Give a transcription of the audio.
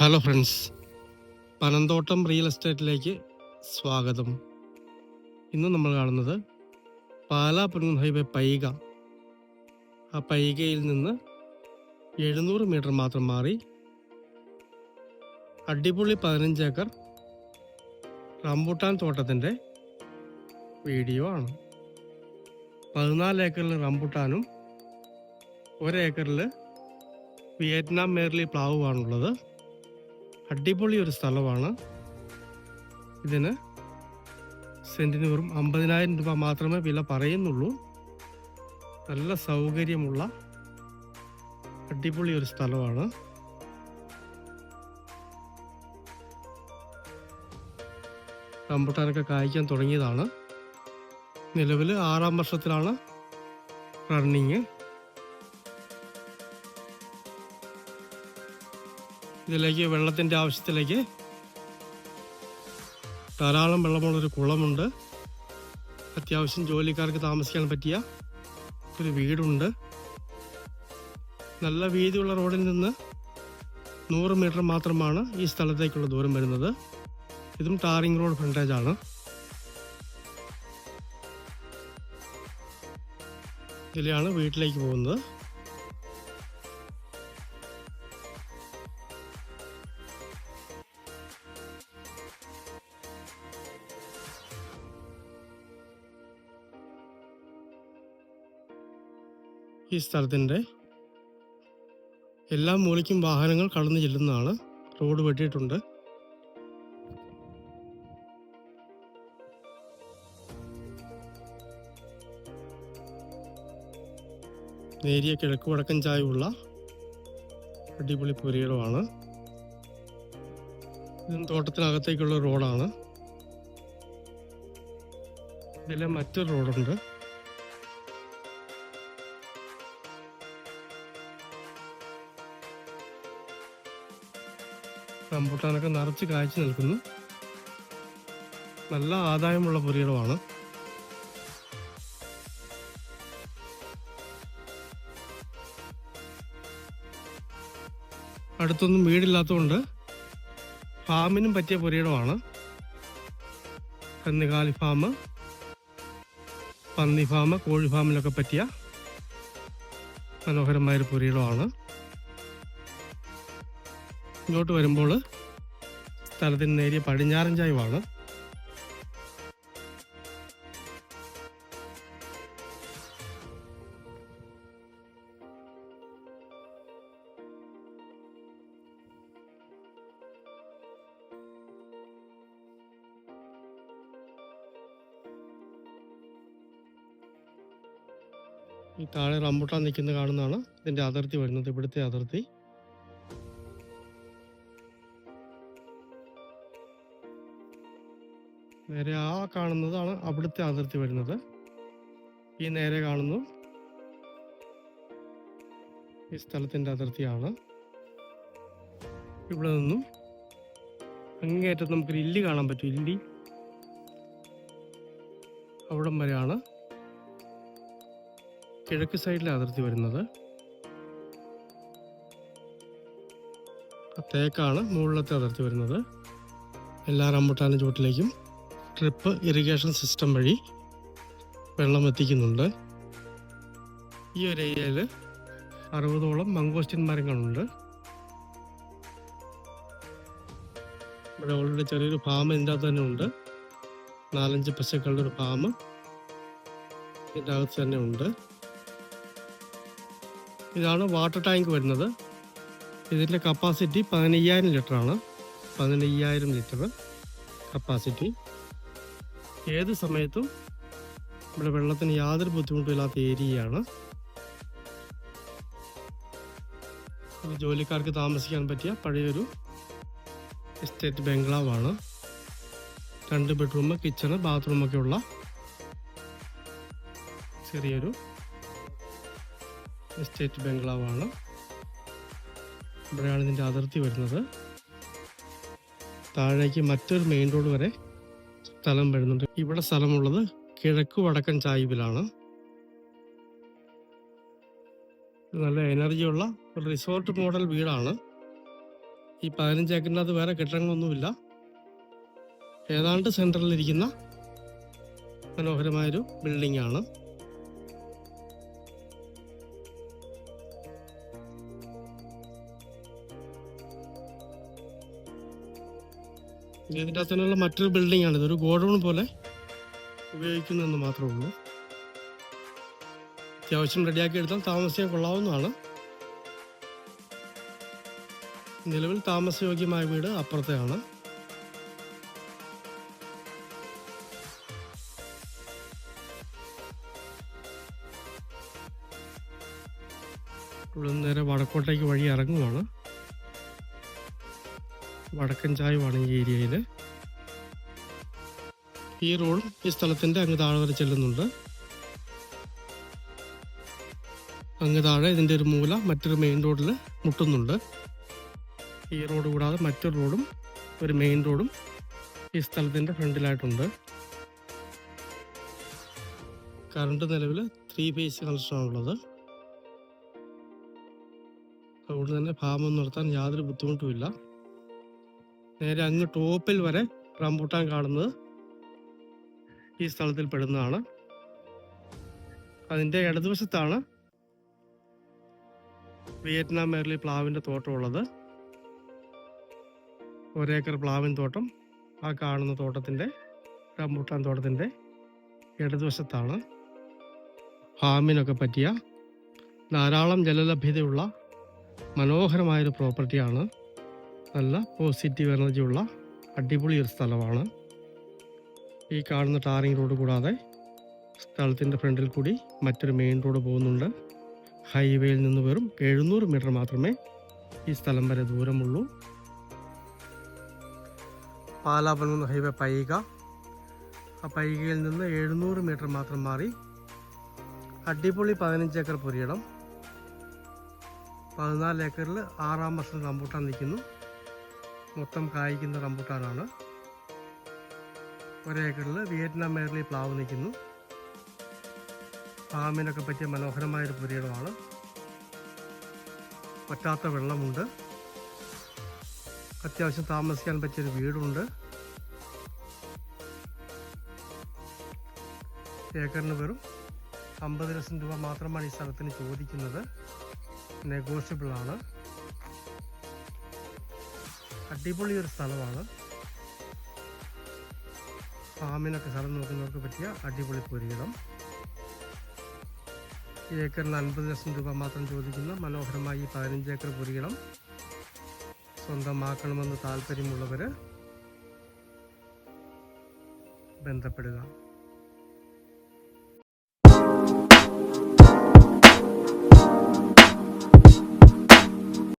Hello friends Panamthottam real എസ്റ്റേറ്റിലേക്ക് സ്വാഗതം. ഇന്ന് നമ്മൾ കാണുന്നത് പാലാ പുനൻ ഹൈവേ പൈക. ആ പൈകയിൽ നിന്ന് എഴുന്നൂറ് മീറ്റർ മാത്രം മാറി അടിപൊളി പതിനഞ്ച് ഏക്കർ റംബൂട്ടാൻ തോട്ടത്തിന്റെ വീഡിയോ ആണ്. പതിനാല് ഏക്കറിൽ റംബൂട്ടാനും ഒരേക്കറിൽ വിയറ്റ്നാം മേർലി പ്ലാവുമാണുള്ളത്. അടിപൊളി ഒരു സ്ഥലമാണ്. ഇതിന് സെന്റിന് വെറും അമ്പതിനായിരം രൂപ മാത്രമേ വില പറയുന്നുള്ളൂ. നല്ല സൗകര്യമുള്ള അടിപൊളി ഒരു സ്ഥലമാണ്. റംബുട്ടാനൊക്കെ കായ്ക്കാൻ തുടങ്ങിയതാണ്. നിലവിൽ ആറാം വർഷത്തിലാണ് റണ്ണിങ്. ഇതിലേക്ക് വെള്ളത്തിന്റെ ആവശ്യത്തിലേക്ക് ധാരാളം വെള്ളമുള്ളൊരു കുളമുണ്ട്. അത്യാവശ്യം ജോലിക്കാർക്ക് താമസിക്കാൻ പറ്റിയ ഒരു വീടുണ്ട്. നല്ല വീതിയുള്ള റോഡിൽ നിന്ന് നൂറ് മീറ്റർ മാത്രമാണ് ഈ സ്ഥലത്തേക്കുള്ള ദൂരം വരുന്നത്. ഇതും ടാറിംഗ് റോഡ് ഫ്രണ്ടേജ് ആണ്. ഇതിലെയാണ് വീട്ടിലേക്ക് പോകുന്നത്. ഈ സ്ഥലത്തിന്റെ എല്ലാ മൂലയ്ക്കും വാഹനങ്ങൾ കടന്നു ചെല്ലുന്നതാണ് റോഡ് വെട്ടിയിട്ടുണ്ട്. നേരിയ കിഴക്ക് വടക്കൻ ചായവുള്ള അടിപൊളി പുരയിടമാണ്. ഇതും തോട്ടത്തിനകത്തേക്കുള്ള റോഡാണ്. ഇതിലെ മറ്റൊരു റോഡുണ്ട്. റംബൂട്ടാനൊക്കെ നിറച്ച് കാഴ്ച നിൽക്കുന്നു. നല്ല ആദായമുള്ള പുരയിടമാണ് അടുത്തൊന്നും വീടില്ലാത്തതുകൊണ്ട് ഫാമിനും പറ്റിയ പുരയിടമാണ് കന്നുകാലി ഫാം പന്നി ഫാം കോഴി ഫാമിലൊക്കെ പറ്റിയ മനോഹരമായൊരു പുരയിടമാണ് ഇങ്ങോട്ട് വരുമ്പോൾ സ്ഥലത്തിന് നേരിയ പടിഞ്ഞാറൻ ചായവാണ്. ഈ താഴെ റംബുട്ടാൻ നിൽക്കുന്ന കാണുന്നതാണ് ഇതിന്റെ അതിർത്തി വരുന്നത് ഇവിടുത്തെ അതിർത്തി. നേരെ ആ കാണുന്നതാണ് അവിടുത്തെ അതിർത്തി വരുന്നത്. ഈ നേരെ കാണുന്നു. ഈ സ്ഥലത്തിന്റെ അതിർത്തിയാണ്. ഇവിടെ നിന്നും അങ്ങേയറ്റത്ത് നമുക്ക് ഇല്ലി കാണാൻ പറ്റും. ഇല്ലി അവിടം വരെയാണ് കിഴക്ക് സൈഡിലെ അതിർത്തി വരുന്നത്. തേക്കാണ് മുകളിലത്തെ അതിർത്തി വരുന്നത്. എല്ലാ റംബുട്ടാനും ചുവട്ടിലേക്കും ഡ്രിപ്പ് ഇറിഗേഷൻ സിസ്റ്റം വഴി വെള്ളം എത്തിക്കുന്നുണ്ട് ഈ ഒരു ഏരിയയിൽ അറുപതോളം മംഗോസ്റ്റിൻ മരങ്ങളുണ്ട് ഇവിടെ ഓൾറെഡി ചെറിയൊരു ഫാം ഇതിന്റെ അകത്ത് തന്നെ ഉണ്ട്. നാലഞ്ച് പശുക്കളുടെ ഒരു ഫാം ഇതിന്റെ അകത്ത് തന്നെ ഉണ്ട്. ഇതാണ് വാട്ടർ ടാങ്ക് വരുന്നത്. ഇതിന്റെ കപ്പാസിറ്റി പതിനയ്യായിരം ലിറ്ററാണ്. പതിനയ്യായിരം ലിറ്റർ കപ്പാസിറ്റി ഏത് സമയത്തും ഇവിടെ വെള്ളത്തിന് യാതൊരു ബുദ്ധിമുട്ടും ഇല്ലാത്ത ഏരിയയാണ് ജോലിക്കാർക്ക് താമസിക്കാൻ പറ്റിയ പഴയൊരു എസ്റ്റേറ്റ് ബംഗ്ലാവാണ്. രണ്ട് ബെഡ്റൂം കിച്ചണ് ബാത്റൂമൊക്കെ ഉള്ള ചെറിയൊരു എസ്റ്റേറ്റ് ബംഗ്ലാവാണ്. ഇവിടെയാണ് ഇതിന്റെ അതിർത്തി വരുന്നത്. താഴേക്ക് മറ്റൊരു മെയിൻ റോഡ് വരെ സ്ഥലം വരുന്നുണ്ട്. ഇവിടെ സ്ഥലമുള്ളത് കിഴക്ക് വടക്കൻ ചായ്വിലാണ്. നല്ല എനർജിയുള്ള ഒരു റിസോർട്ട് മോഡൽ വീടാണ്. ഈ പതിനഞ്ച് ഏക്കറിനകത്ത് വേറെ കെട്ടിടങ്ങളൊന്നുമില്ല. ഏതാണ്ട് സെൻട്രലിലിരിക്കുന്ന മനോഹരമായൊരു ബിൽഡിംഗ് ആണ്. ഇതിന്റെ അകത്തുള്ള മറ്റൊരു ബിൽഡിംഗ് ആണ് ഇതൊരു ഗോഡൗൺ പോലെ ഉപയോഗിക്കുന്നതെന്ന് മാത്രമേ ഉള്ളൂ. അത്യാവശ്യം റെഡിയാക്കി എടുത്താൽ താമസിക്കാൻ കൊള്ളാവുന്നതാണ്. നിലവിൽ താമസയോഗ്യമായ വീട് അപ്പുറത്തെയാണ്. ഇവിടെ നേരെ വടക്കോട്ടേക്ക് വഴി ഇറങ്ങുവാണ് വടക്കൻ ചായ് വാണിംഗ് ഏരിയയിൽ ഈ റോഡ് ഈ സ്ഥലത്തിന്റെ അങ്ങ് താഴെ വരെ ചെല്ലുന്നുണ്ട്. അങ്ങ് താഴെ ഇതിന്റെ ഒരു മൂല മറ്റൊരു മെയിൻ റോഡിൽ മുട്ടുന്നുണ്ട്. ഈ റോഡ് കൂടാതെ മറ്റൊരു റോഡും ഒരു മെയിൻ റോഡും ഈ സ്ഥലത്തിന്റെ ഫ്രണ്ടിലായിട്ടുണ്ട്. കറണ്ട് നിലവിൽ ത്രീ ഫേസ് കണക്ഷനാണുള്ളത് അതുകൊണ്ട് തന്നെ ഫാമം നടത്താൻ യാതൊരു ബുദ്ധിമുട്ടുമില്ല. നേരെ അങ്ങ് ടോപ്പിൽ വരെ റംബൂട്ടാൻ കാണുന്നത് ഈ സ്ഥലത്തിൽ പെടുന്നതാണ്. അതിന്റെ ഇടതുവശത്താണ് വിയറ്റ്നാം മേർലി പ്ലാവിന്റെ തോട്ടമുള്ളത്. ഒരേക്കർ പ്ലാവിൻ തോട്ടം. ആ കാണുന്ന തോട്ടത്തിന്റെ റംബൂട്ടാൻ തോട്ടത്തിന്റെ ഇടതുവശത്താണ്. ഫാമിനൊക്കെ പറ്റിയ ധാരാളം ജലലഭ്യതയുള്ള മനോഹരമായൊരു പ്രോപ്പർട്ടിയാണ്. നല്ല പോസിറ്റീവ് എനർജി ഉള്ള അടിപൊളി ഒരു സ്ഥലമാണ്. ഈ കാണുന്ന ടാറിംഗ് റോഡ് കൂടാതെ സ്ഥലത്തിന്റെ ഫ്രണ്ടിൽ കൂടി മറ്റൊരു മെയിൻ റോഡ് പോകുന്നുണ്ട്. ഹൈവേയിൽ നിന്ന് വെറും എഴുന്നൂറ് മീറ്റർ മാത്രമേ ഈ സ്ഥലം വരെ ദൂരമുള്ളൂ. പാലാപനം ഹൈവേ പൈക. ആ പൈകയിൽ നിന്ന് എഴുന്നൂറ് മീറ്റർ മാത്രം മാറി അടിപൊളി പതിനഞ്ച് ഏക്കർ പൊരിയണം പതിനാല് ഏക്കറിൽ ആറാം വർഷം റംബൂട്ടാൻ നിൽക്കുന്നു. മൊത്തം കായ്ക്കുന്ന റംബൂട്ടാനാണ്. ഒരേക്കറിൽ വിയറ്റ്നാം മേഖലയിൽ പ്ലാവ് നിൽക്കുന്നു. ഫാമിനൊക്കെ പറ്റിയ മനോഹരമായൊരു പുരയിടമാണ്. പറ്റാത്ത വെള്ളമുണ്ട്. അത്യാവശ്യം താമസിക്കാൻ പറ്റിയൊരു വീടുണ്ട്. ഏക്കറിന് വെറും അമ്പത് ലക്ഷം രൂപ മാത്രമാണ് ഈ സ്ഥലത്തിന് ചോദിക്കുന്നത്. നെഗോഷ്യബിൾ ആണ് അടിപൊളി ഒരു സ്ഥലമാണ്. ഫാമിനൊക്കെ സ്ഥലം നോക്കുന്നവർക്ക് പറ്റിയ അടിപൊളി പുരീടം ഏക്കറിന് അൻപത് ലക്ഷം രൂപ മാത്രം ചോദിക്കുന്ന മനോഹരമായി പതിനഞ്ച് ഏക്കർ പുരീടം സ്വന്തമാക്കണമെന്ന് താല്പര്യമുള്ളവർ ബന്ധപ്പെടുക.